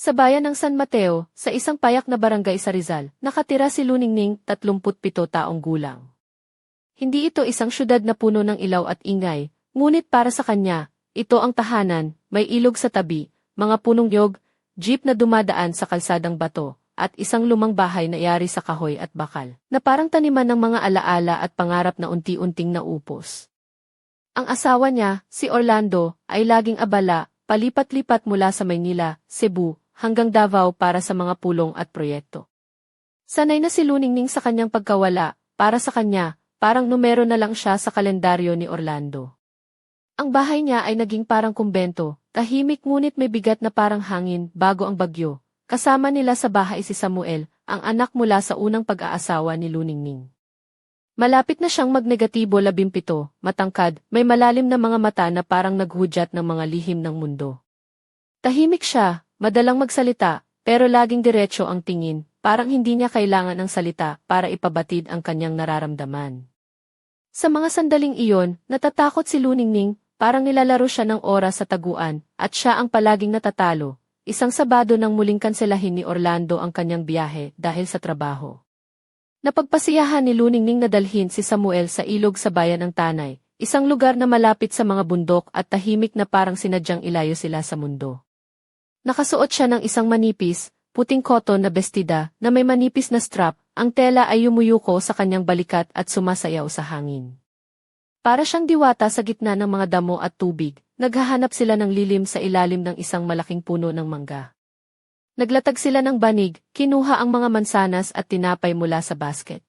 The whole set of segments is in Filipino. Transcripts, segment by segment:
Sa bayan ng San Mateo, sa isang payak na barangay sa Rizal, nakatira si Luningning, 37 taong gulang. Hindi ito isang syudad na puno ng ilaw at ingay, ngunit para sa kanya, ito ang tahanan, may ilog sa tabi, mga punong yog, jeep na dumadaan sa kalsadang bato, at isang lumang bahay na yari sa kahoy at bakal, na parang taniman ng mga alaala at pangarap na unti-unting naupos. Ang asawa niya, si Orlando, ay laging abala, palipat-lipat mula sa Maynila, Cebu, hanggang Davao para sa mga pulong at proyekto. Sanay na si Luningning sa kanyang pagkawala, para sa kanya, parang numero na lang siya sa kalendaryo ni Orlando. Ang bahay niya ay naging parang kumbento, tahimik ngunit may bigat na parang hangin bago ang bagyo. Kasama nila sa bahay si Samuel, ang anak mula sa unang pag-aasawa ni Luningning. Malapit na siyang magnegatibo labimpito, matangkad, may malalim na mga mata na parang naghudyat ng mga lihim ng mundo. Tahimik siya, Madalang magsalita, pero laging diretso ang tingin, parang hindi niya kailangan ng salita para ipabatid ang kanyang nararamdaman. Sa mga sandaling iyon, natatakot si Luningning, parang nilalaro siya ng oras sa taguan, at siya ang palaging natatalo. Isang Sabado nang muling kanselahin ni Orlando ang kanyang biyahe dahil sa trabaho. Napagpasiyahan ni Luningning na dalhin si Samuel sa ilog sa bayan ng Tanay, isang lugar na malapit sa mga bundok at tahimik na parang sinadyang ilayo sila sa mundo. Nakasuot siya ng isang manipis, puting cotton na bestida na may manipis na strap, ang tela ay yumuyuko sa kanyang balikat at sumasayaw sa hangin. Para siyang diwata sa gitna ng mga damo at tubig, naghahanap sila ng lilim sa ilalim ng isang malaking puno ng mangga. Naglatag sila ng banig, kinuha ang mga mansanas at tinapay mula sa basket.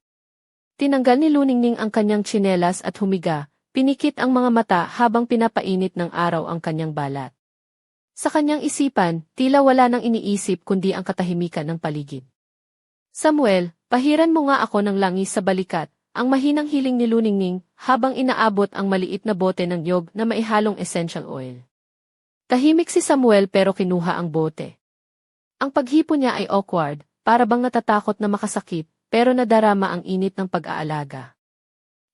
Tinanggal ni Luningning ang kanyang tsinelas at humiga, pinikit ang mga mata habang pinapainit ng araw ang kanyang balat. Sa kanyang isipan, tila wala nang iniisip kundi ang katahimikan ng paligid. Samuel, pahiran mo nga ako ng langis sa balikat, ang mahinang hiling ni Luningning habang inaabot ang maliit na bote ng yog na maihalong essential oil. Tahimik si Samuel pero kinuha ang bote. Ang paghipo niya ay awkward, para bang natatakot na makasakit, pero nadarama ang init ng pag-aalaga.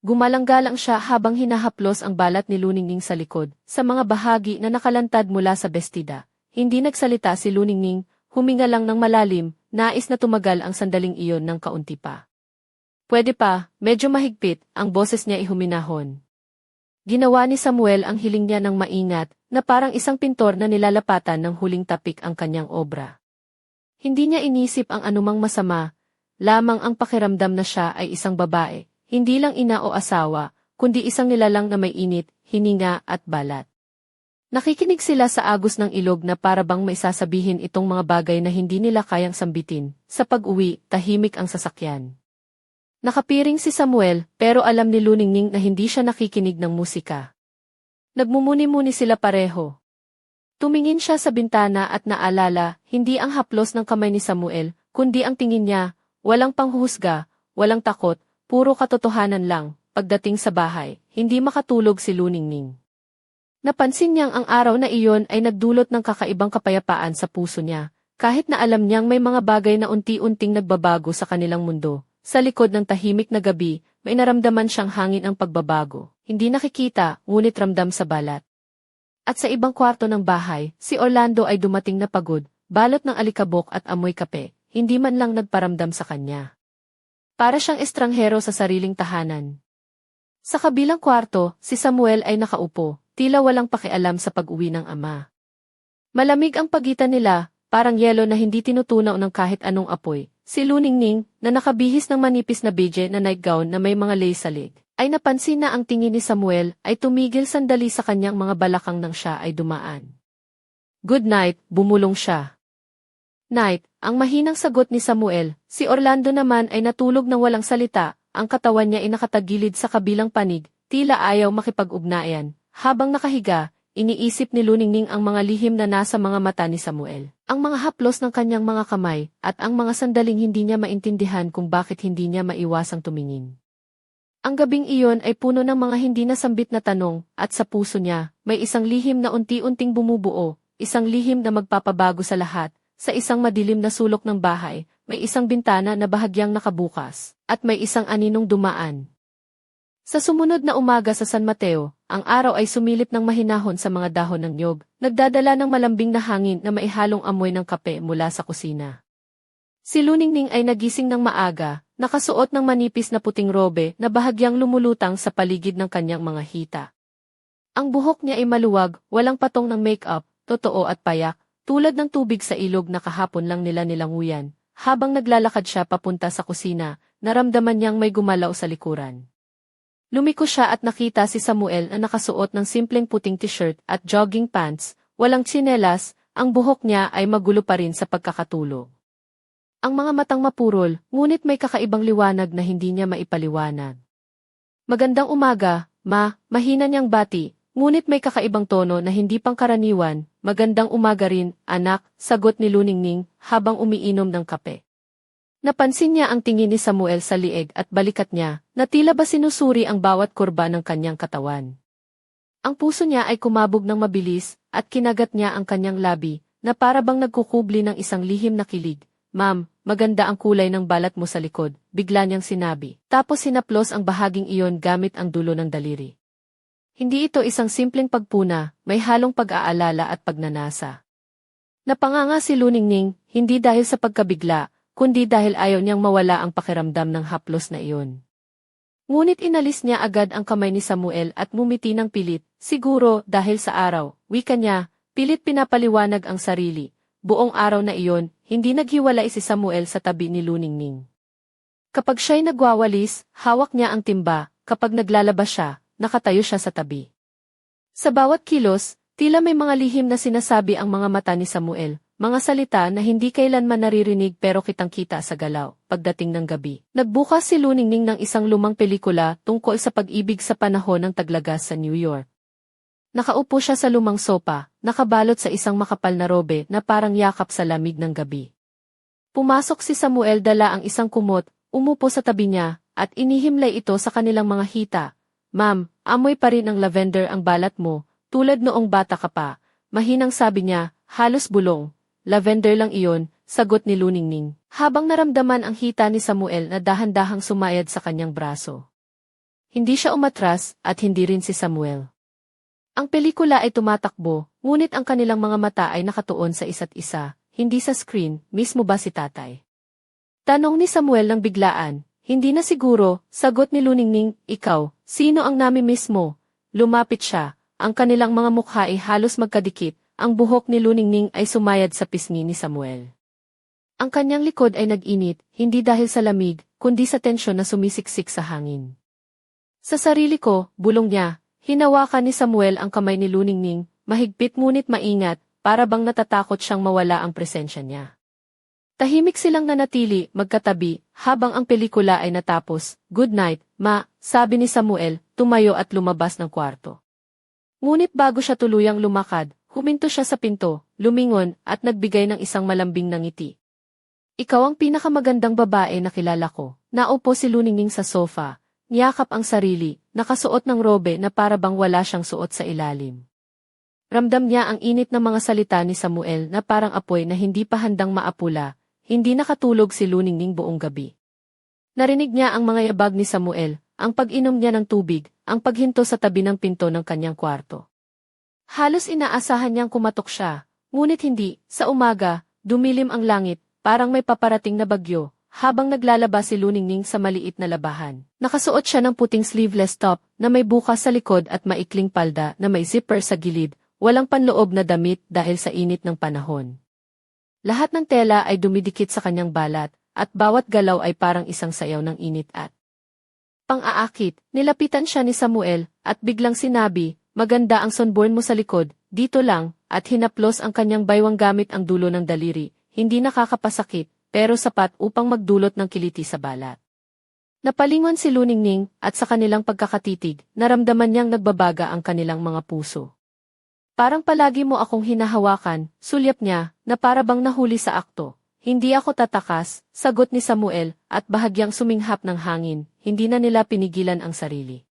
Gumalang-galang siya habang hinahaplos ang balat ni Luningning sa likod, sa mga bahagi na nakalantad mula sa bestida. Hindi nagsalita si Luningning, huminga lang ng malalim, nais na tumagal ang sandaling iyon ng kaunti pa. Pwede pa, medyo mahigpit, ang boses niya ihuminahon. Ginawa ni Samuel ang hiling niya ng maingat, na parang isang pintor na nilalapatan ng huling tapik ang kanyang obra. Hindi niya inisip ang anumang masama, lamang ang pakiramdam na siya ay isang babae, hindi lang ina o asawa, kundi isang nilalang na may init, hininga at balat. Nakikinig sila sa agos ng ilog na para bang may sasabihin itong mga bagay na hindi nila kayang sambitin. Sa pag-uwi, tahimik ang sasakyan. Nakapiring si Samuel, pero alam ni Luningning na hindi siya nakikinig ng musika. Nagmumuni-muni sila pareho. Tumingin siya sa bintana at naalala, hindi ang haplos ng kamay ni Samuel, kundi ang tingin niya, walang panghuhusga, walang takot, Puro katotohanan lang, pagdating sa bahay, hindi makatulog si Luningning. Napansin niyang ang araw na iyon ay nagdulot ng kakaibang kapayapaan sa puso niya, kahit na alam niyang may mga bagay na unti-unting nagbabago sa kanilang mundo. Sa likod ng tahimik na gabi, may naramdaman siyang hangin ang pagbabago. Hindi nakikita, ngunit ramdam sa balat. At sa ibang kwarto ng bahay, si Orlando ay dumating na pagod, balot ng alikabok at amoy kape, hindi man lang nagparamdam sa kanya. Para siyang estranghero sa sariling tahanan. Sa kabilang kwarto, si Samuel ay nakaupo, tila walang pakialam sa pag-uwi ng ama. Malamig ang pagitan nila, parang yelo na hindi tinutunaw ng kahit anong apoy. Si Luningning, na nakabihis ng manipis na beige na nightgown na may mga lace sa leg, ay napansin na ang tingin ni Samuel ay tumigil sandali sa kanyang mga balakang nang siya ay dumaan. Good night, bumulong siya. Night, ang mahinang sagot ni Samuel, si Orlando naman ay natulog ng walang salita, ang katawan niya ay nakatagilid sa kabilang panig, tila ayaw makipag-ugnayan. Habang nakahiga, iniisip ni Luningning ang mga lihim na nasa mga mata ni Samuel, ang mga haplos ng kanyang mga kamay, at ang mga sandaling hindi niya maintindihan kung bakit hindi niya maiwasang tumingin. Ang gabing iyon ay puno ng mga hindi nasambit na tanong, at sa puso niya, may isang lihim na unti-unting bumubuo, isang lihim na magpapabago sa lahat, sa isang madilim na sulok ng bahay, may isang bintana na bahagyang nakabukas, at may isang aninong dumaan. Sa sumunod na umaga sa San Mateo, ang araw ay sumilip ng mahinahon sa mga dahon ng nyog, nagdadala ng malambing na hangin na maihalong amoy ng kape mula sa kusina. Si Luningning ay nagising ng maaga, nakasuot ng manipis na puting robe na bahagyang lumulutang sa paligid ng kanyang mga hita. Ang buhok niya ay maluwag, walang patong ng make-up, totoo at payak, tulad ng tubig sa ilog na kahapon lang nila nilanguyan. Habang naglalakad siya papunta sa kusina, naramdaman niyang may gumalaw sa likuran. Lumiko siya at nakita si Samuel na nakasuot ng simpleng puting t-shirt at jogging pants, walang tsinelas, ang buhok niya ay magulo pa rin sa pagkakatulog. Ang mga matang mapurol, ngunit may kakaibang liwanag na hindi niya maipaliwanag. Magandang umaga, ma, mahina niyang bati, ngunit may kakaibang tono na hindi pangkaraniwan, magandang umaga rin, anak, sagot ni Luningning habang umiinom ng kape. Napansin niya ang tingin ni Samuel sa lieg at balikat niya, na tila ba sinusuri ang bawat kurba ng kanyang katawan. Ang puso niya ay kumabog ng mabilis, at kinagat niya ang kanyang labi, na para bang nagkukubli ng isang lihim na kilig. Ma'am, maganda ang kulay ng balat mo sa likod, bigla niyang sinabi. Tapos sinaplos ang bahaging iyon gamit ang dulo ng daliri. Hindi ito isang simpleng pagpuna, may halong pag-aalala at pagnanasa. Napanganga si Luningning, hindi dahil sa pagkabigla, kundi dahil ayaw niyang mawala ang pakiramdam ng haplos na iyon. Ngunit inalis niya agad ang kamay ni Samuel at mumiti ng pilit, siguro dahil sa araw, wika niya, pilit pinapaliwanag ang sarili. Buong araw na iyon, hindi naghiwalay si Samuel sa tabi ni Luningning. Kapag siya'y nagwawalis, hawak niya ang timba, kapag naglalabas siya, nakatayo siya sa tabi. Sa bawat kilos, tila may mga lihim na sinasabi ang mga mata ni Samuel, mga salita na hindi kailanman naririnig pero kitang-kita sa galaw, pagdating ng gabi. Nagbukas si Luningning ng isang lumang pelikula tungkol sa pag-ibig sa panahon ng taglagas sa New York. Nakaupo siya sa lumang sopa, nakabalot sa isang makapal na robe na parang yakap sa lamig ng gabi. Pumasok si Samuel dala ang isang kumot, umupo sa tabi niya, at inihimlay ito sa kanilang mga hita. Ma'am, amoy pa rin ang lavender ang balat mo, tulad noong bata ka pa. Mahinang sabi niya, halos bulong, Lavender lang iyon, sagot ni Luningning, habang naramdaman ang hita ni Samuel na dahan-dahang sumayad sa kanyang braso. Hindi siya umatras, at hindi rin si Samuel. Ang pelikula ay tumatakbo, ngunit ang kanilang mga mata ay nakatuon sa isa't isa, hindi sa screen, mismo ba si tatay? Tanong ni Samuel ng biglaan, hindi na siguro, sagot ni Luningning, ikaw, sino ang nami mismo? Lumapit siya, ang kanilang mga mukha ay halos magkadikit, ang buhok ni Luningning ay sumayad sa pisngi ni Samuel. Ang kanyang likod ay nag-init, hindi dahil sa lamig, kundi sa tensyon na sumisiksik sa hangin. Sa sarili ko, bulong niya, hinawakan ni Samuel ang kamay ni Luningning, mahigpit ngunit maingat, para bang natatakot siyang mawala ang presensya niya. Tahimik silang nanatili, magkatabi, habang ang pelikula ay natapos. Good night, ma, sabi ni Samuel, tumayo at lumabas ng kwarto. Ngunit bago siya tuluyang lumakad, Huminto siya sa pinto, lumingon, at nagbigay ng isang malambing na ngiti. Ikaw ang pinakamagandang babae na kilala ko. Naupo si Luningning sa sofa, niyakap ang sarili, nakasuot ng robe na para bang wala siyang suot sa ilalim. Ramdam niya ang init ng mga salita ni Samuel na parang apoy na hindi pa handang maapula, hindi nakatulog si Luningning buong gabi. Narinig niya ang mga yabag ni Samuel, ang pag-inom niya ng tubig, ang paghinto sa tabi ng pinto ng kanyang kwarto. Halos inaasahan niyang kumatok siya, ngunit hindi, sa umaga, dumilim ang langit, parang may paparating na bagyo, habang naglalabas si Luningning sa maliit na labahan. Nakasuot siya ng puting sleeveless top na may bukas sa likod at maikling palda na may zipper sa gilid, walang panloob na damit dahil sa init ng panahon. Lahat ng tela ay dumidikit sa kanyang balat, at bawat galaw ay parang isang sayaw ng init at pang-aakit, nilapitan siya ni Samuel, at biglang sinabi, Maganda ang sunburn mo sa likod, dito lang, at hinaplos ang kanyang baywang gamit ang dulo ng daliri, hindi nakakapasakit, pero sapat upang magdulot ng kiliti sa balat. Napalingon si Luningning, at sa kanilang pagkakatitig, naramdaman niyang nagbabaga ang kanilang mga puso. Parang palagi mo akong hinahawakan, sulyap niya, na para bang nahuli sa akto. Hindi ako tatakas, sagot ni Samuel, at bahagyang suminghap ng hangin, hindi na nila pinigilan ang sarili.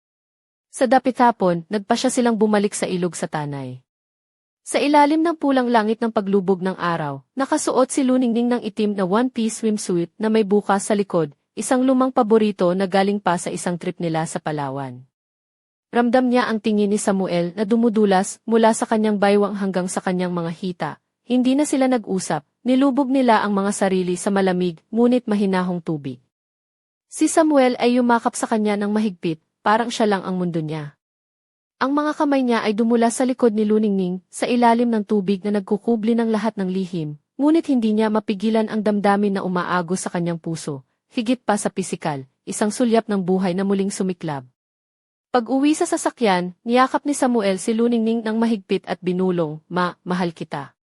Sa dapit hapon, nagpa siya silang bumalik sa ilog sa tanay. Sa ilalim ng pulang langit ng paglubog ng araw, nakasuot si Luningning ng itim na one-piece swimsuit na may bukas sa likod, isang lumang paborito na galing pa sa isang trip nila sa Palawan. Ramdam niya ang tingin ni Samuel na dumudulas mula sa kanyang baywang hanggang sa kanyang mga hita. Hindi na sila nag-usap, nilubog nila ang mga sarili sa malamig ngunit mahinahong tubig. Si Samuel ay yumakap sa kanya ng mahigpit, parang siya lang ang mundo niya. Ang mga kamay niya ay dumula sa likod ni Luningning sa ilalim ng tubig na nagkukubli ng lahat ng lihim, ngunit hindi niya mapigilan ang damdamin na umaagos sa kanyang puso, higit pa sa pisikal, isang sulyap ng buhay na muling sumiklab. Pag-uwi sa sasakyan, niyakap ni Samuel si Luningning ng mahigpit at binulong, Ma, mahal kita.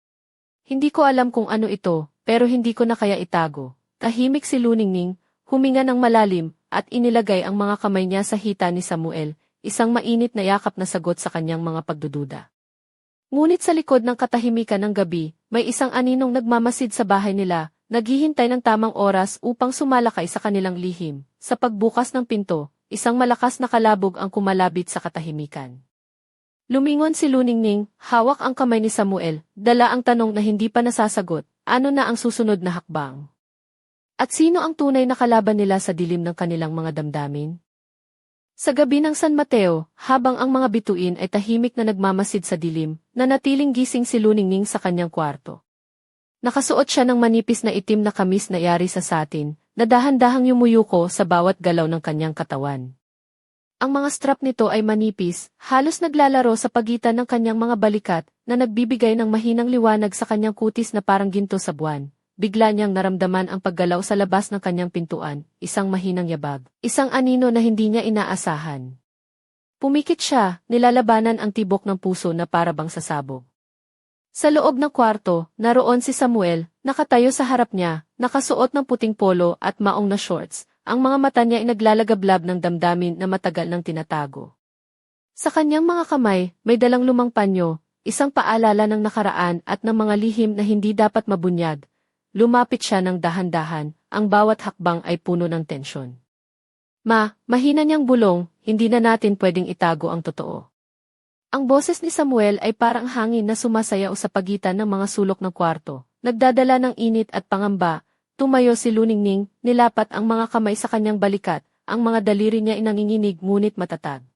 Hindi ko alam kung ano ito, pero hindi ko na kaya itago. Tahimik si Luningning, huminga ng malalim, at inilagay ang mga kamay niya sa hita ni Samuel, isang mainit na yakap na sagot sa kanyang mga pagdududa. Ngunit sa likod ng katahimikan ng gabi, may isang aninong nagmamasid sa bahay nila, naghihintay ng tamang oras upang sumalakay sa kanilang lihim. Sa pagbukas ng pinto, isang malakas na kalabog ang kumalabit sa katahimikan. Lumingon si Luningning, hawak ang kamay ni Samuel, dala ang tanong na hindi pa nasasagot, ano na ang susunod na hakbang? At sino ang tunay na kalaban nila sa dilim ng kanilang mga damdamin? Sa gabi ng San Mateo, habang ang mga bituin ay tahimik na nagmamasid sa dilim, nanatiling gising si Luningning sa kanyang kwarto. Nakasuot siya ng manipis na itim na kamis na yari sa satin, na dahan-dahang yumuyuko sa bawat galaw ng kanyang katawan. Ang mga strap nito ay manipis, halos naglalaro sa pagitan ng kanyang mga balikat na nagbibigay ng mahinang liwanag sa kanyang kutis na parang ginto sa buwan. Bigla niyang naramdaman ang paggalaw sa labas ng kanyang pintuan, isang mahinang yabag, isang anino na hindi niya inaasahan. Pumikit siya, nilalabanan ang tibok ng puso na parabang sasabog. Sa loob ng kwarto, naroon si Samuel, nakatayo sa harap niya, nakasuot ng puting polo at maong na shorts, ang mga mata niya ay naglalagablab ng damdamin na matagal nang tinatago. Sa kanyang mga kamay, may dalang lumang panyo, isang paalala ng nakaraan at ng mga lihim na hindi dapat mabunyag. Lumapit siya ng dahan-dahan, ang bawat hakbang ay puno ng tensyon. Ma, mahina niyang bulong, hindi na natin pwedeng itago ang totoo. Ang boses ni Samuel ay parang hangin na sumasayaw sa pagitan ng mga sulok ng kwarto. Nagdadala ng init at pangamba, tumayo si Luningning, nilapat ang mga kamay sa kanyang balikat, ang mga daliri niya inanginginig ngunit matatag.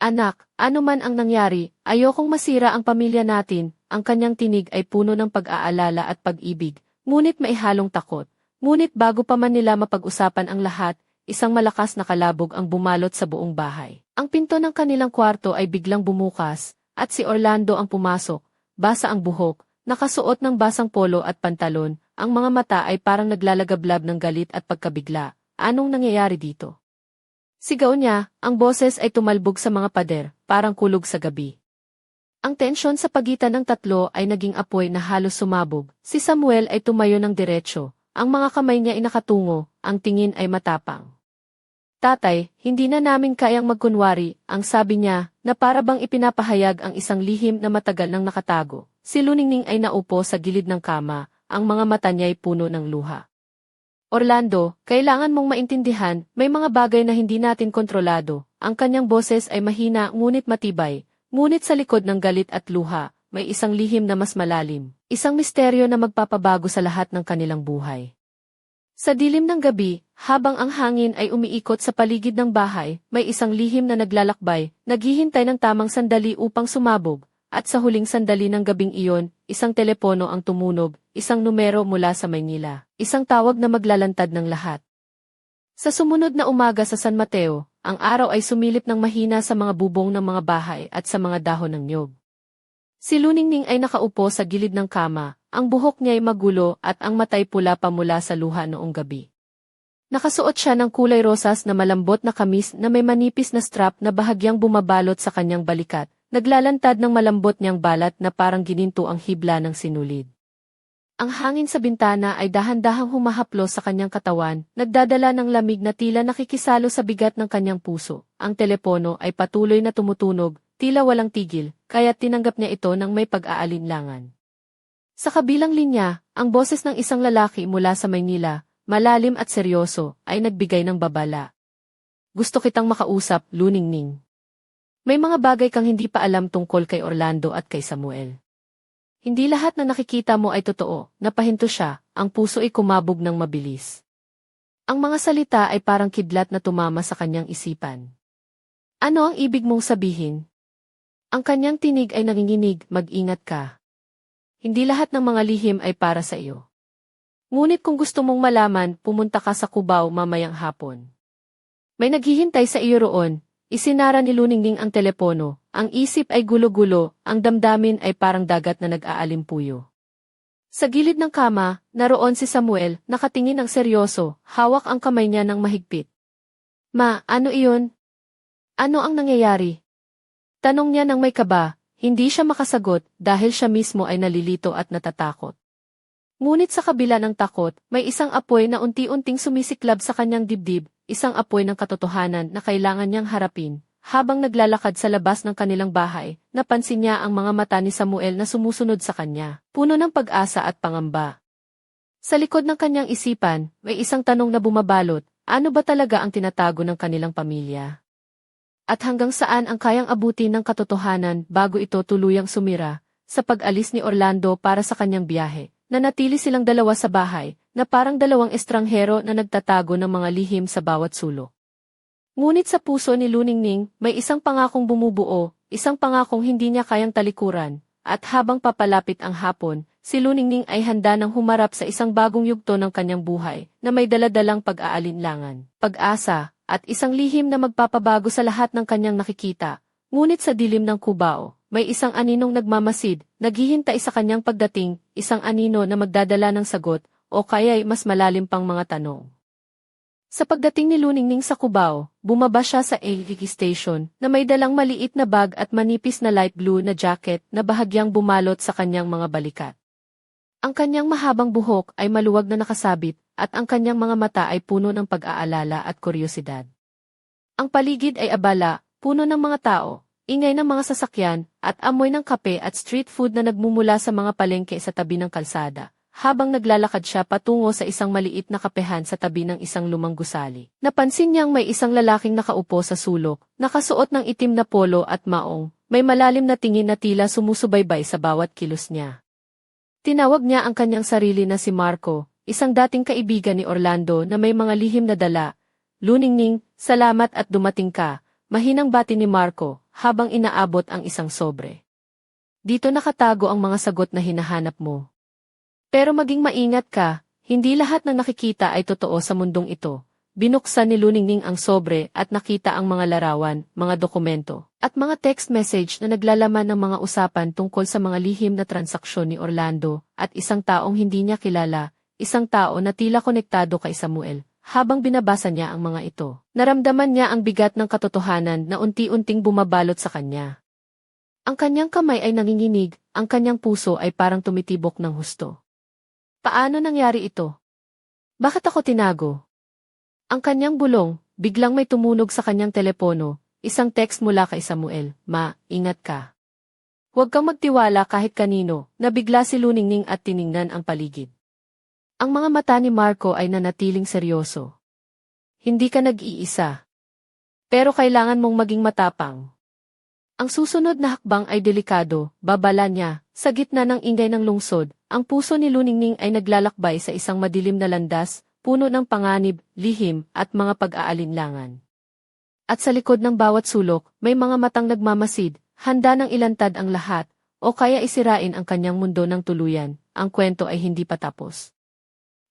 Anak, ano man ang nangyari, ayokong masira ang pamilya natin, ang kanyang tinig ay puno ng pag-aalala at pag-ibig, ngunit maihalong takot. Ngunit bago pa man nila mapag-usapan ang lahat, isang malakas na kalabog ang bumalot sa buong bahay. Ang pinto ng kanilang kwarto ay biglang bumukas, at si Orlando ang pumasok, basa ang buhok, nakasuot ng basang polo at pantalon, ang mga mata ay parang naglalagablab ng galit at pagkabigla. Anong nangyayari dito? Sigaw niya, ang boses ay tumalbog sa mga pader, parang kulog sa gabi. Ang tensyon sa pagitan ng tatlo ay naging apoy na halos sumabog. Si Samuel ay tumayo ng diretsyo, ang mga kamay niya ay nakatungo, ang tingin ay matapang. Tatay, hindi na namin kayang magkunwari, ang sabi niya, na para bang ipinapahayag ang isang lihim na matagal nang nakatago. Si Luningning ay naupo sa gilid ng kama, ang mga mata niya ay puno ng luha. Orlando, kailangan mong maintindihan, may mga bagay na hindi natin kontrolado. Ang kanyang boses ay mahina ngunit matibay, ngunit sa likod ng galit at luha, may isang lihim na mas malalim, isang misteryo na magpapabago sa lahat ng kanilang buhay. Sa dilim ng gabi, habang ang hangin ay umiikot sa paligid ng bahay, may isang lihim na naglalakbay, naghihintay ng tamang sandali upang sumabog, at sa huling sandali ng gabing iyon, isang telepono ang tumunog, isang numero mula sa Maynila, isang tawag na maglalantad ng lahat. Sa sumunod na umaga sa San Mateo, ang araw ay sumilip ng mahina sa mga bubong ng mga bahay at sa mga dahon ng nyog. Si Luningning ay nakaupo sa gilid ng kama, ang buhok niya ay magulo at ang matay pula pa mula sa luha noong gabi. Nakasuot siya ng kulay rosas na malambot na kamis na may manipis na strap na bahagyang bumabalot sa kanyang balikat, naglalantad ng malambot niyang balat na parang gininto ang hibla ng sinulid. Ang hangin sa bintana ay dahan-dahang humahaplo sa kanyang katawan, nagdadala ng lamig na tila nakikisalo sa bigat ng kanyang puso. Ang telepono ay patuloy na tumutunog, tila walang tigil, kaya tinanggap niya ito ng may pag-aalinlangan. Sa kabilang linya, ang boses ng isang lalaki mula sa Maynila, malalim at seryoso, ay nagbigay ng babala. Gusto kitang makausap, Luningning. May mga bagay kang hindi pa alam tungkol kay Orlando at kay Samuel. Hindi lahat na nakikita mo ay totoo, napahinto siya, ang puso ay kumabog ng mabilis. Ang mga salita ay parang kidlat na tumama sa kanyang isipan. Ano ang ibig mong sabihin? Ang kanyang tinig ay nanginginig, mag-ingat ka. Hindi lahat ng mga lihim ay para sa iyo. Ngunit kung gusto mong malaman, pumunta ka sa Cubao mamayang hapon. May naghihintay sa iyo roon, isinara ni Luningning ang telepono, ang isip ay gulo-gulo, ang damdamin ay parang dagat na nag-aalimpuyo. Sa gilid ng kama, naroon si Samuel, nakatingin ang seryoso, hawak ang kamay niya ng mahigpit. Ma, ano iyon? Ano ang nangyayari? Tanong niya ng may kaba, hindi siya makasagot dahil siya mismo ay nalilito at natatakot. Ngunit sa kabila ng takot, may isang apoy na unti-unting sumisiklab sa kanyang dibdib, isang apoy ng katotohanan na kailangan niyang harapin. Habang naglalakad sa labas ng kanilang bahay, napansin niya ang mga mata ni Samuel na sumusunod sa kanya, puno ng pag-asa at pangamba. Sa likod ng kanyang isipan, may isang tanong na bumabalot, ano ba talaga ang tinatago ng kanilang pamilya? At hanggang saan ang kayang abutin ng katotohanan bago ito tuluyang sumira, sa pag-alis ni Orlando para sa kanyang biyahe, nanatili silang dalawa sa bahay, na parang dalawang estranghero na nagtatago ng mga lihim sa bawat sulok. Ngunit sa puso ni Luningning, may isang pangakong bumubuo, isang pangakong hindi niya kayang talikuran, at habang papalapit ang hapon, si Luningning ay handa ng humarap sa isang bagong yugto ng kanyang buhay, na may daladalang pag-aalinlangan, pag-asa, at isang lihim na magpapabago sa lahat ng kanyang nakikita. Ngunit sa dilim ng kubao, may isang aninong nagmamasid, naghihintay sa kanyang pagdating, isang anino na magdadala ng sagot, o kaya'y mas malalim pang mga tanong. Sa pagdating ni Luningning sa Cubao, bumaba siya sa AVK station na may dalang maliit na bag at manipis na light blue na jacket na bahagyang bumalot sa kanyang mga balikat. Ang kanyang mahabang buhok ay maluwag na nakasabit at ang kanyang mga mata ay puno ng pag-aalala at kuryosidad. Ang paligid ay abala, puno ng mga tao, ingay ng mga sasakyan, at amoy ng kape at street food na nagmumula sa mga palengke sa tabi ng kalsada habang naglalakad siya patungo sa isang maliit na kapehan sa tabi ng isang lumang gusali. Napansin niyang may isang lalaking nakaupo sa sulok, nakasuot ng itim na polo at maong, may malalim na tingin na tila sumusubaybay sa bawat kilos niya. Tinawag niya ang kanyang sarili na si Marco, isang dating kaibigan ni Orlando na may mga lihim na dala. Luningning, salamat at dumating ka, mahinang bati ni Marco, habang inaabot ang isang sobre. Dito nakatago ang mga sagot na hinahanap mo. Pero maging maingat ka, hindi lahat ng nakikita ay totoo sa mundong ito. Binuksan ni Luningning ang sobre at nakita ang mga larawan, mga dokumento, at mga text message na naglalaman ng mga usapan tungkol sa mga lihim na transaksyon ni Orlando at isang taong hindi niya kilala, isang tao na tila konektado kay Samuel. Habang binabasa niya ang mga ito, naramdaman niya ang bigat ng katotohanan na unti-unting bumabalot sa kanya. Ang kanyang kamay ay nanginginig, ang kanyang puso ay parang tumitibok ng husto. Paano nangyari ito? Bakit ako tinago? Ang kanyang bulong, biglang may tumunog sa kanyang telepono, isang text mula kay Samuel, Ma, ingat ka. Huwag kang magtiwala kahit kanino, nabigla si Luningning at tiningnan ang paligid. Ang mga mata ni Marco ay nanatiling seryoso. Hindi ka nag-iisa. Pero kailangan mong maging matapang. Ang susunod na hakbang ay delikado, babala niya, sa gitna ng ingay ng lungsod, ang puso ni Luningning ay naglalakbay sa isang madilim na landas, puno ng panganib, lihim, at mga pag-aalinlangan. At sa likod ng bawat sulok, may mga matang nagmamasid, handa ng ilantad ang lahat, o kaya isirain ang kanyang mundo ng tuluyan, ang kwento ay hindi pa tapos.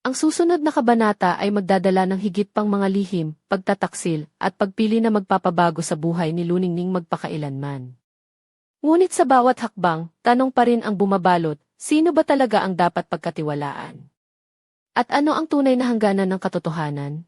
Ang susunod na kabanata ay magdadala ng higit pang mga lihim, pagtataksil, at pagpili na magpapabago sa buhay ni Luningning magpakailanman. Ngunit sa bawat hakbang, tanong pa rin ang bumabalot, sino ba talaga ang dapat pagkatiwalaan? At ano ang tunay na hangganan ng katotohanan?